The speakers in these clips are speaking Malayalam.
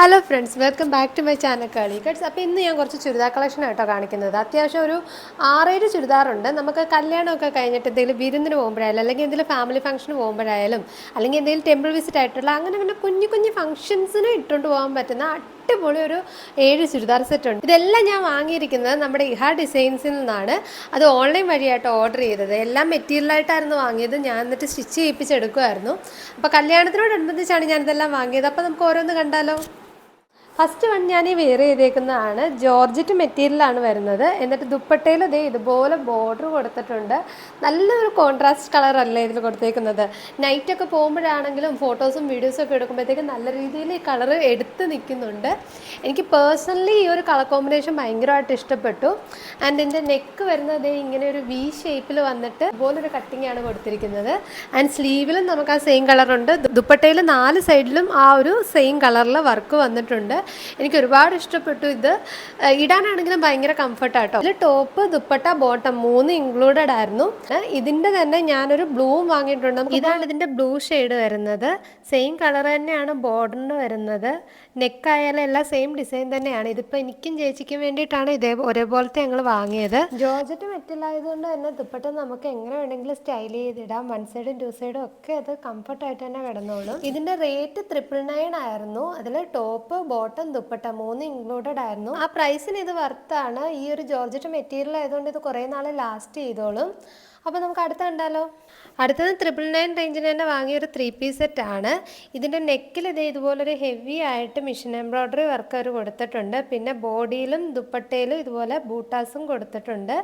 Hello friends welcome back to my channel കളി കട്സ് അപ്പോൾ ഇന്ന് ഞാൻ കുറച്ച് ചുരിദാർ കളക്ഷൻ ആയിട്ടോ കാണിക്കുന്നത്. അത്യാവശ്യം ഒരു ആറേഴ് ചുരിദാറുണ്ട്. നമുക്ക് കല്യാണമൊക്കെ കഴിഞ്ഞിട്ട് എന്തെങ്കിലും വിരുന്നിന് പോകുമ്പോഴായാലും അല്ലെങ്കിൽ എന്തെങ്കിലും ഫാമിലി ഫംഗ്ഷന് പോകുമ്പോഴായാലും അല്ലെങ്കിൽ എന്തെങ്കിലും ടെമ്പിൾ വിസിറ്റ് ആയിട്ടുള്ള അങ്ങനെ അങ്ങനെ കുഞ്ഞു കുഞ്ഞു ഫംഗ്ഷൻസിന് ഇട്ടുകൊണ്ട് പോകാൻ പറ്റുന്ന അടിപൊളി ഒരു ഏഴ് ചുരിദാർ സെറ്റ് ഉണ്ട്. ഇതെല്ലാം ഞാൻ വാങ്ങിയിരിക്കുന്നത് നമ്മുടെ ഇഹ ഡിസൈൻസിൽ നിന്നാണ്. അത് ഓൺലൈൻ വഴിയായിട്ട് ഓർഡർ ചെയ്തത്. എല്ലാം മെറ്റീരിയലായിട്ടായിരുന്നു വാങ്ങിയത്. ഞാൻ എന്നിട്ട് സ്റ്റിച്ച് ചെയ്യിപ്പിച്ചെടുക്കുമായിരുന്നു അപ്പോൾ കല്യാണത്തിനോടനുബന്ധിച്ചാണ് ഞാനിതെല്ലാം വാങ്ങിയത്. അപ്പോൾ നമുക്ക് ഓരോന്ന് കണ്ടാലോ? ഫസ്റ്റ് വൺ ഞാൻ ഈ വെയർ ചെയ്തേക്കുന്നതാണ് ജോർജറ്റ് മെറ്റീരിയലാണ് വരുന്നത്. എന്നിട്ട് ദുപ്പട്ടയിൽ ഇതേ ഇതുപോലെ ബോർഡർ കൊടുത്തിട്ടുണ്ട്. നല്ലൊരു കോൺട്രാസ്റ്റ് കളറല്ലേ ഇതിൽ കൊടുത്തേക്കുന്നത്. നൈറ്റൊക്കെ പോകുമ്പോഴാണെങ്കിലും ഫോട്ടോസും വീഡിയോസും ഒക്കെ എടുക്കുമ്പോഴത്തേക്കും നല്ല രീതിയിൽ ഈ കളർ എടുത്ത് നിൽക്കുന്നുണ്ട്. എനിക്ക് പേഴ്സണലി ഈ ഒരു കളർ കോമ്പിനേഷൻ ഭയങ്കരമായിട്ട് ഇഷ്ടപ്പെട്ടു. ആൻഡ് എന്റെ നെക്ക് വരുന്നത് ഇങ്ങനെ ഒരു വി ഷേപ്പിൽ വന്നിട്ട് ഇതുപോലൊരു കട്ടിംഗ് ആണ് കൊടുത്തിരിക്കുന്നത്. ആൻഡ് സ്ലീവിലും നമുക്ക് ആ സെയിം കളറുണ്ട് ദുപ്പട്ടയിൽ നാല് സൈഡിലും ആ ഒരു സെയിം കളറിൽ വർക്ക് വന്നിട്ടുണ്ട്. എനിക്ക് ഒരുപാട് ഇഷ്ടപ്പെട്ടു ഇത്. ഇടാനാണെങ്കിലും ഭയങ്കര കംഫർട്ടാട്ടോ ഇതിൽ ടോപ്പ് ദുപ്പട്ട ബോട്ടം മൂന്ന് ഇൻക്ലൂഡഡ് ആയിരുന്നു. ഇതിന്റെ തന്നെ ഞാനൊരു ബ്ലൂവും വാങ്ങിയിട്ടുണ്ട്. ഇതാണ് ഇതിന്റെ ബ്ലൂ ഷെയ്ഡ് വരുന്നത്. സെയിം കളർ തന്നെയാണ് ബോർഡറിന് വരുന്നത്. നെക്കായാലും എല്ലാം സെയിം ഡിസൈൻ തന്നെയാണ്. ഇതിപ്പോ എനിക്കും ചേച്ചിക്കും വേണ്ടിയിട്ടാണ് ഇതേ ഒരേപോലത്തെ ഞങ്ങൾ വാങ്ങിയത്. ജോർജറ്റ് മെറ്റലായതുകൊണ്ട് തന്നെ ദുപ്പട്ട നമുക്ക് എങ്ങനെ വേണമെങ്കിലും സ്റ്റൈൽ ചെയ്തിടാം. വൺ സൈഡും ടു സൈഡും ഒക്കെ അത് കംഫർട്ടായിട്ട് തന്നെ കിടന്നോളും. ഇതിന്റെ റേറ്റ് ത്രിപ്പിൾ നയൻ ആയിരുന്നു. അതിൽ ടോപ്പ് ബോട്ടം ദുപ്പട്ട മൂന്ന് ഇൻക്ലൂഡഡ് ആയിരുന്നു. ആ പ്രൈസിന് ഇത് വർത്താണ് ഈ ഒരു ജോർജറ്റ് മെറ്റീരിയൽ ആയതുകൊണ്ട് ഇത് കുറേ നാൾ ലാസ്റ്റ് ചെയ്തോളും. അപ്പോൾ നമുക്ക് അടുത്ത കണ്ടാലോ? അടുത്തത് ട്രിപ്പിൾ നയൻ റേഞ്ചിന് തന്നെ വാങ്ങിയ ഒരു ത്രീ പീസ് സെറ്റ് ആണ്. ഇതിന്റെ നെക്കിൽ ഇത് ഇതുപോലൊരു ഹെവി ആയിട്ട് മിഷൻ എംബ്രോയ്ഡറി വർക്ക് അവർ കൊടുത്തിട്ടുണ്ട്. പിന്നെ ബോഡിയിലും ദുപ്പട്ടയിലും ഇതുപോലെ ബൂട്ടാസും കൊടുത്തിട്ടുണ്ട്.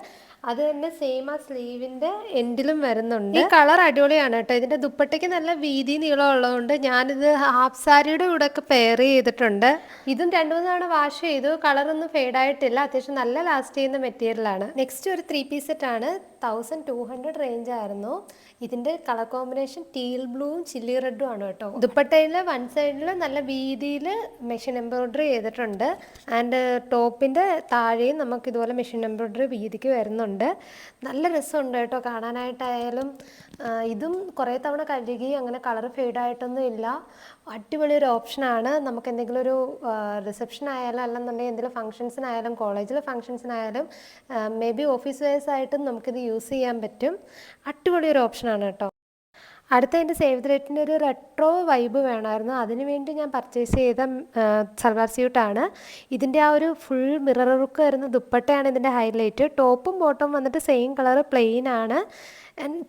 അത് തന്നെ സെയിം ആ സ്ലീവിന്റെ എൻഡിലും വരുന്നുണ്ട്. ഈ കളർ അടിപൊളിയാണ് കേട്ടോ. ഇതിന്റെ ദുപ്പട്ടയ്ക്ക് നല്ല വീതി നീളം ഉള്ളതുകൊണ്ട് ഞാനിത് ഹാഫ് സാരിയുടെ കൂടെ ഒക്കെ പെയർ ചെയ്തിട്ടുണ്ട്. ഇതും രണ്ടു മൂന്ന് തവണ വാഷ് ചെയ്തു. കളറൊന്നും ഫെയ്ഡായിട്ടില്ല അത്യാവശ്യം നല്ല ലാസ്റ്റ് ചെയ്യുന്ന മെറ്റീരിയലാണ് നെക്സ്റ്റ് ഒരു ത്രീ പീസ് സെറ്റ് ആണ്. തൗസൻഡ് ടു ഹൺഡ്രഡ് റേഞ്ച് ആയിരുന്നു. ഇതിന്റെ കളർ കോമ്പിനേഷൻ ടീൽ ബ്ലൂവും ചില്ലി റെഡും ആണ് കേട്ടോ. ദുപ്പട്ടയിൽ വൺ സൈഡിൽ നല്ല വീതിയിൽ മെഷീൻ എംബ്രോയിഡറി ചെയ്തിട്ടുണ്ട്. ആൻഡ് ടോപ്പിന്റെ താഴെയും നമുക്ക് ഇതുപോലെ മെഷീൻ എംബ്രോയിഡറി വീതിക്ക് വരുന്നുണ്ട്. നല്ല രസമുണ്ട് കേട്ടോ കാണാനായിട്ടായാലും. ഇതും കുറേ തവണ കഴുകി അങ്ങനെ കളർ ഫെയ്ഡായിട്ടൊന്നും ഇല്ല. അടിപൊളി ഒരു ഓപ്ഷനാണ് നമുക്ക് എന്തെങ്കിലും ഒരു റിസപ്ഷൻ ആയാലും അല്ലെന്നുണ്ടെങ്കിൽ എന്തെങ്കിലും ഫംഗ്ഷൻസിനായാലും കോളേജിലെ ഫംഗ്ഷൻസിനായാലും മേ ബി ഓഫീസ് വൈസ് ആയിട്ടും നമുക്കിത് യൂസ് ചെയ്യാൻ പറ്റും. അടിപൊളി ഒരു ഓപ്ഷനാണ് കേട്ടോ. അടുത്ത എന്റെ സേവ് ദ റേറ്റിന്റെ ഒരു റെട്രോ വൈബ് വേണമായിരുന്നു. അതിന് വേണ്ടി ഞാൻ പർച്ചേസ് ചെയ്ത സൽവാർ സ്യൂട്ടാണ് ഇതിന്റെ ആ ഒരു ഫുൾ മിറർ റുക്ക് വരുന്ന ദുപ്പട്ടയാണ് ഇതിന്റെ ഹൈലൈറ്റ് ടോപ്പും ബോട്ടവും വന്നിട്ട് സെയിം കളർ പ്ലെയിൻ ആണ്.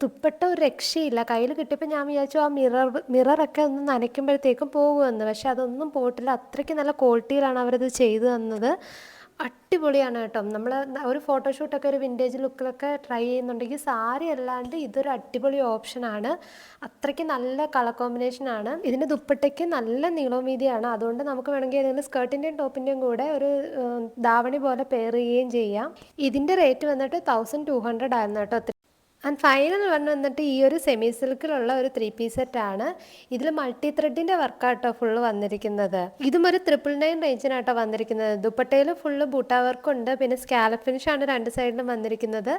ദുപ്പട്ട ഒരു രക്ഷയില്ല. കയ്യിൽ കിട്ടിയപ്പോൾ ഞാൻ വിചാരിച്ചു ആ മിറർ മിററൊക്കെ ഒന്ന് നനയ്ക്കുമ്പോഴത്തേക്കും പോകുമെന്ന്. പക്ഷേ അതൊന്നും പോയിട്ടില്ല. അത്രയ്ക്ക് നല്ല ക്വാളിറ്റിയിലാണ് അവരത് ചെയ്തു തന്നത്. അടിപൊളിയാണ് കേട്ടോ. നമ്മൾ ഒരു ഫോട്ടോഷൂട്ടൊക്കെ ഒരു വിന്റേജ് ലുക്കിലൊക്കെ ട്രൈ ചെയ്യുന്നുണ്ടെങ്കിൽ സാരി അല്ലാണ്ട് ഇതൊരു അടിപൊളി ഓപ്ഷനാണ് അത്രയ്ക്ക് നല്ല കളർ കോമ്പിനേഷനാണ് ഇതിന്റെ ദുപ്പട്ടയ്ക്ക് നല്ല നീളവും വീതിയാണ്. അതുകൊണ്ട് നമുക്ക് വേണമെങ്കിൽ ഏതെങ്കിലും സ്കേർട്ടിന്റെയും ടോപ്പിന്റെയും കൂടെ ഒരു ധാവണി പോലെ പെയർ ചെയ്യുകയും ചെയ്യാം. ഇതിന്റെ റേറ്റ് വന്നിട്ട് തൗസൻഡ് ടു ഹൺഡ്രഡ് ആയിരുന്നു കേട്ടോ. ആൻഡ് ഫൈനൽ വൺ വന്നിട്ട് ഈ ഒരു സെമി സിൽക്കിലുള്ള ഒരു ത്രീ പീസ് സെറ്റ് ആണ് ഇതിൽ മൾട്ടി ത്രെഡിന്റെ വർക്കാട്ടോ ഫുള്ള് വന്നിരിക്കുന്നത്. ഇതും ഒരു ട്രിപ്പിൾ നയൻ റേഞ്ചിനാട്ടോ വന്നിരിക്കുന്നത്. ദുപ്പട്ടയിൽ ഫുള്ള് ബൂട്ടാ വർക്ക് ഉണ്ട്. പിന്നെ സ്കാലപ്പ് ഫിനിഷ് ആണ് രണ്ട് സൈഡിലും വന്നിരിക്കുന്നത്.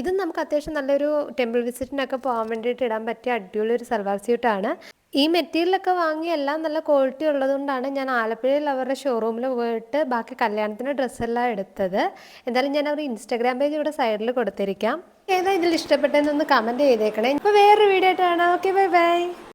ഇതും നമുക്ക് അത്യാവശ്യം നല്ലൊരു ടെമ്പിൾ വിസിറ്റിനൊക്കെ പോകാൻ വേണ്ടിയിട്ട് ഇടാൻ പറ്റിയ അടിപൊളി ഒരു സൽവാർ സ്യൂട്ടാണ് ഈ മെറ്റീരിയലൊക്കെ വാങ്ങി എല്ലാം നല്ല ക്വാളിറ്റി ഉള്ളതുകൊണ്ടാണ് ഞാൻ ആലപ്പുഴയിൽ അവരുടെ ഷോറൂമിൽ പോയിട്ട് ബാക്കി കല്യാണത്തിന് ഡ്രസ്സെല്ലാം എടുത്തത്. എന്തായാലും ഞാൻ അവർ ഇൻസ്റ്റാഗ്രാം പേജ് ഇവിടെ സൈഡിൽ കൊടുത്തിരിക്കാം. ഏതാ ഇതിൽ ഇഷ്ടപ്പെട്ടതെന്നൊന്ന് കമന്റ് ചെയ്തേക്കണേ. ഇപ്പോൾ വേറൊരു വീഡിയോ ആയിട്ട് കാണാം. Okay bye bye